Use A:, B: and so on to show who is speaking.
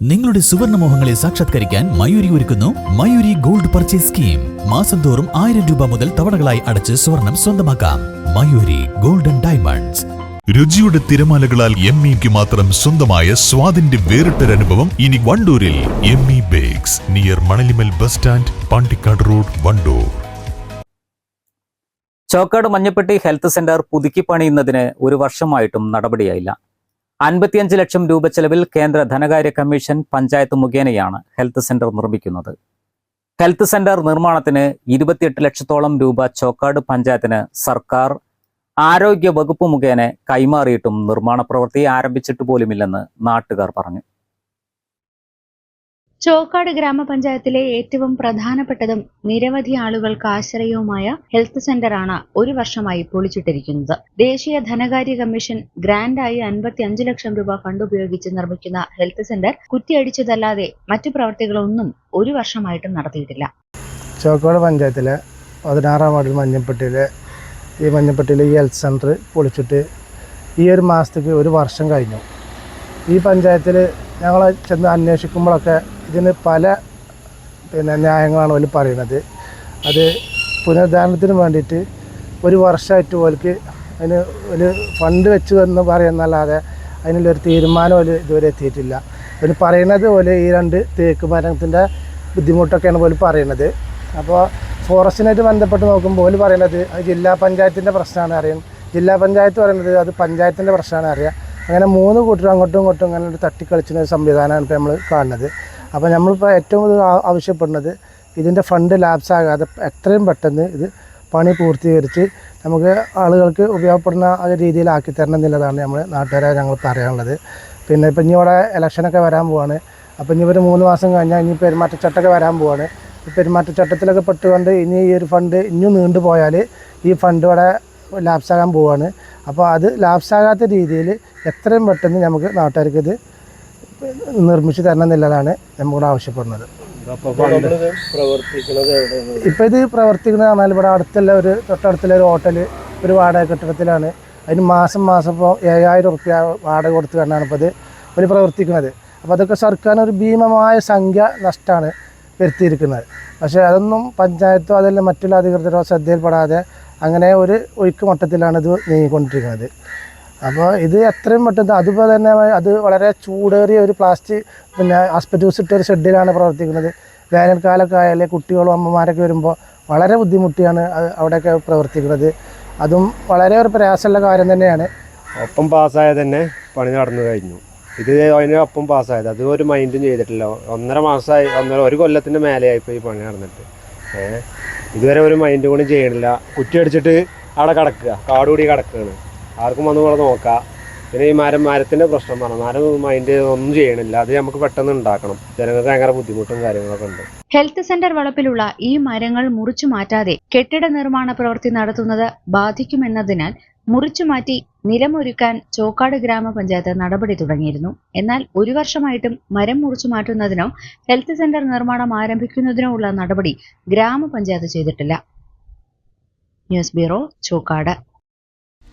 A: നിങ്ങളുടെ സുവർണ മോഹങ്ങളെ സാക്ഷാത്കരിക്കാൻ മയൂരി ഒരുക്കുന്നു മയൂരി ഗോൾഡ് പർച്ചേസ് സ്കീം. മാസം തോറും ആയിരം രൂപ മുതൽ തവണകളായി അടച്ച് സ്വർണം സ്വന്തമാക്കാം. Mayuri golden diamonds.
B: രുചിയുടെ തിരമാലകളാൽ എം ഇക്ക് മാത്രം സ്വന്തമായ സ്വാദിന്റെ വേറിട്ടൊരനുഭവം ഇനി വണ്ടൂരിൽ. M E bakes near Manalimal bus stand Pandikkad road Wandoor.
C: Chokkad Manjappetti health centre പുതുക്കി പണിയുന്നതിന് ഒരു വർഷമായിട്ടും നടപടിയായില്ല. അൻപത്തിയഞ്ച് ലക്ഷം രൂപ ചെലവിൽ കേന്ദ്ര ധനകാര്യ കമ്മീഷൻ പഞ്ചായത്ത് മുഖേനയാണ് ഹെൽത്ത് സെന്റർ നിർമ്മിക്കുന്നത്. ഹെൽത്ത് സെന്റർ നിർമ്മാണത്തിന് ഇരുപത്തിയെട്ട് ലക്ഷത്തോളം രൂപ ചോക്കാട് പഞ്ചായത്തിന് സർക്കാർ ആരോഗ്യ വകുപ്പ് മുഖേന കൈമാറിയിട്ടും നിർമ്മാണ പ്രവൃത്തി ആരംഭിച്ചിട്ട് പോലുമില്ലെന്ന് നാട്ടുകാർ പറഞ്ഞു.
D: ചോക്കാട് ഗ്രാമപഞ്ചായത്തിലെ ഏറ്റവും പ്രധാനപ്പെട്ടതും നിരവധി ആളുകൾക്ക് ആശ്രയവുമായ ഹെൽത്ത് സെന്ററാണ് ഒരു വർഷമായി പൊളിച്ചിട്ടിരിക്കുന്നത്. ദേശീയ ധനകാര്യ കമ്മീഷൻ ഗ്രാന്റായി അൻപത്തി അഞ്ച് ലക്ഷം രൂപ ഫണ്ട് ഉപയോഗിച്ച് നിർമ്മിക്കുന്ന ഹെൽത്ത് സെന്റർ കുറ്റിയടിച്ചതല്ലാതെ മറ്റു പ്രവർത്തികളൊന്നും ഒരു വർഷമായിട്ടും നടത്തിയിട്ടില്ല.
E: ചോക്കാട് പഞ്ചായത്തിലെ പതിനാറാം വാർഡിൽ മഞ്ഞപ്പെട്ടിയിലെ ഈ മഞ്ഞപ്പെട്ടിയിലെ ഈ ഹെൽത്ത് സെന്റർ പൊളിച്ചിട്ട് ഈ ഒരു മാസത്തേക്ക് ഒരു വർഷം കഴിഞ്ഞു. ഈ പഞ്ചായത്തിൽ ഞങ്ങൾ ചെന്ന് അന്വേഷിക്കുമ്പോഴൊക്കെ ഇതിന് പല പിന്നെ ന്യായങ്ങളാണ് അവർ പറയുന്നത്. അത് പുനരുദ്ധാരണത്തിന് വേണ്ടിയിട്ട് ഒരു വർഷമായിട്ട് ഓൽക്ക് അതിന് ഒരു ഫണ്ട് വെച്ചു എന്ന് പറയുന്നല്ലാതെ അതിനുള്ളൊരു തീരുമാനം ഒരു ഇതുവരെ എത്തിയിട്ടില്ല. അവർ പറയുന്നത് പോലെ ഈ രണ്ട് തേക്ക് മരത്തിന്റെ ബുദ്ധിമുട്ടൊക്കെയാണ് പോലും പറയുന്നത്. അപ്പോൾ ഫോറസ്റ്റിനായിട്ട് ബന്ധപ്പെട്ട് നോക്കുമ്പോൾ ഓൽ പറയുന്നത് അത് ജില്ലാ പഞ്ചായത്തിന്റെ പ്രശ്നമാണ് അറിയാം ജില്ലാ പഞ്ചായത്ത് പറയുന്നത് അത് പഞ്ചായത്തിന്റെ പ്രശ്നമാണ് അറിയാം അങ്ങനെ മൂന്ന് കൂട്ടരും അങ്ങോട്ടും ഇങ്ങോട്ടും അങ്ങനെ ഒരു തട്ടിക്കളിച്ചുന്ന ഒരു സംവിധാനമാണ് ഇപ്പോൾ നമ്മൾ കാണുന്നത്. അപ്പോൾ നമ്മളിപ്പോൾ ഏറ്റവും കൂടുതൽ ആവശ്യപ്പെടുന്നത് ഇതിന്റെ ഫണ്ട് ലാപ്സ് ആകാതെ എത്രയും പെട്ടെന്ന് ഇത് പണി പൂർത്തീകരിച്ച് നമുക്ക് ആളുകൾക്ക് ഉപയോഗപ്പെടുന്ന രീതിയിലാക്കി തരണം എന്നുള്ളതാണ് നമ്മൾ നാട്ടുകാരെ ഞങ്ങൾ പറയാനുള്ളത്. പിന്നെ ഇപ്പം ഇനി ഇവിടെ ഇലക്ഷനൊക്കെ വരാൻ പോവാണ്. അപ്പോൾ ഇനി ഒരു മൂന്ന് മാസം കഴിഞ്ഞാൽ ഇനി പെരുമാറ്റച്ചട്ടമൊക്കെ വരാൻ പോവാണ്. ഈ പെരുമാറ്റച്ചട്ടത്തിലൊക്കെ പെട്ടുകൊണ്ട് ഇനി ഈ ഒരു ഫണ്ട് ഇനിയും നീണ്ടു പോയാൽ ഈ ഫണ്ട് ഇവിടെ ലാപ്സാകാൻ പോവാണ്. അപ്പോൾ അത് ലാപ്സാകാത്ത രീതിയിൽ എത്രയും പെട്ടെന്ന് നമുക്ക് നാട്ടുകാർക്ക് ഇത് നിർമ്മിച്ച് തരണം എന്നുള്ളതാണ് നമ്മോട് ആവശ്യപ്പെടുന്നത് ഇപ്പം ഇത് പ്രവർത്തിക്കുന്നത് പറഞ്ഞാൽ ഇവിടെ അടുത്തുള്ള ഒരു തൊട്ടടുത്തുള്ള ഒരു ഹോട്ടൽ ഒരു വാടക കെട്ടിടത്തിലാണ്. അതിന് മാസം മാസം ഇപ്പോൾ ഏഴായിരം റുപ്യ വാടക കൊടുത്തു കണ്ടാണ് ഇപ്പോൾ ഇത് ഒരു പ്രവർത്തിക്കുന്നത്. അപ്പോൾ അതൊക്കെ സർക്കാരിന് ഒരു ഭീമമായ സംഖ്യ നഷ്ടമാണ് വരുത്തിയിരിക്കുന്നത്. പക്ഷേ അതൊന്നും പഞ്ചായത്തോ അതല്ല മറ്റുള്ള അധികൃതരോ ശ്രദ്ധയിൽപ്പെടാതെ അങ്ങനെ ഒരു ഒഴുക്ക് മട്ടത്തിലാണ് ഇത് നീങ്ങിക്കൊണ്ടിരിക്കുന്നത്. അപ്പോൾ ഇത് എത്രയും പെട്ടെന്ന് അതുപോലെ തന്നെ അത് വളരെ ചൂടേറിയ ഒരു പ്ലാസ്റ്റിക് പിന്നെ ആസ്പെറ്റൂസ് ഇട്ട ഒരു ഷെഡിലാണ് പ്രവർത്തിക്കുന്നത്. വേനൽക്കാലമൊക്കെ ആയാലും കുട്ടികളും അമ്മമാരൊക്കെ വരുമ്പോൾ വളരെ ബുദ്ധിമുട്ടിയാണ് അവിടെയൊക്കെ പ്രവർത്തിക്കുന്നത്. അതും വളരെ ഒരു പ്രയാസമുള്ള കാര്യം തന്നെയാണ്.
F: ഒപ്പം പാസ്സായ തന്നെ പണി നടന്നു കഴിഞ്ഞു. ഇത് അതിന് ഒപ്പം പാസ്സായത്. അത് ഒരു മൈൻഡും ചെയ്തിട്ടില്ല. ഒന്നര മാസമായി ഒന്നര ഒരു കൊല്ലത്തിന്റെ മേലെയായി ഇപ്പോൾ ഈ പണി നടന്നിട്ട്. ഏഹ് ഇതുവരെ ഒരു മൈൻഡ് കൂടി ചെയ്യണില്ല. കുറ്റി അടിച്ചിട്ട് അവിടെ കിടക്കുക. കാടുകൂടി കിടക്കുകയാണ്. ആർക്കും വന്ന് കൂടെ നോക്കാം. പിന്നെ ഈ മരം മരത്തിന്റെ പ്രശ്നം പറഞ്ഞു മരം മൈൻഡ് ഒന്നും ചെയ്യണില്ല. അത് നമുക്ക് പെട്ടെന്ന് ഉണ്ടാക്കണം. ജനങ്ങൾക്ക് ഭയങ്കര ബുദ്ധിമുട്ടും കാര്യങ്ങളൊക്കെ ഉണ്ട്.
D: ഹെൽത്ത് സെന്റർ വളപ്പിലുള്ള ഈ മരങ്ങൾ മുറിച്ചു മാറ്റാതെ കെട്ടിട നിർമ്മാണ പ്രവൃത്തി നടത്തുന്നത് ബാധിക്കുമെന്നതിനാൽ മുറിച്ചു മാറ്റി നിലമൊരുക്കാൻ ചോക്കാട് ഗ്രാമപഞ്ചായത്ത് നടപടി തുടങ്ങിയിരുന്നു. എന്നാൽ ഒരു വർഷമായിട്ടും മരം മുറിച്ചു മാറ്റുന്നതിനോ ഹെൽത്ത് സെന്റർ നിർമ്മാണം ആരംഭിക്കുന്നതിനോ ഉള്ള നടപടി ഗ്രാമപഞ്ചായത്ത് ചെയ്തിട്ടില്ല. News bureau Chokkad.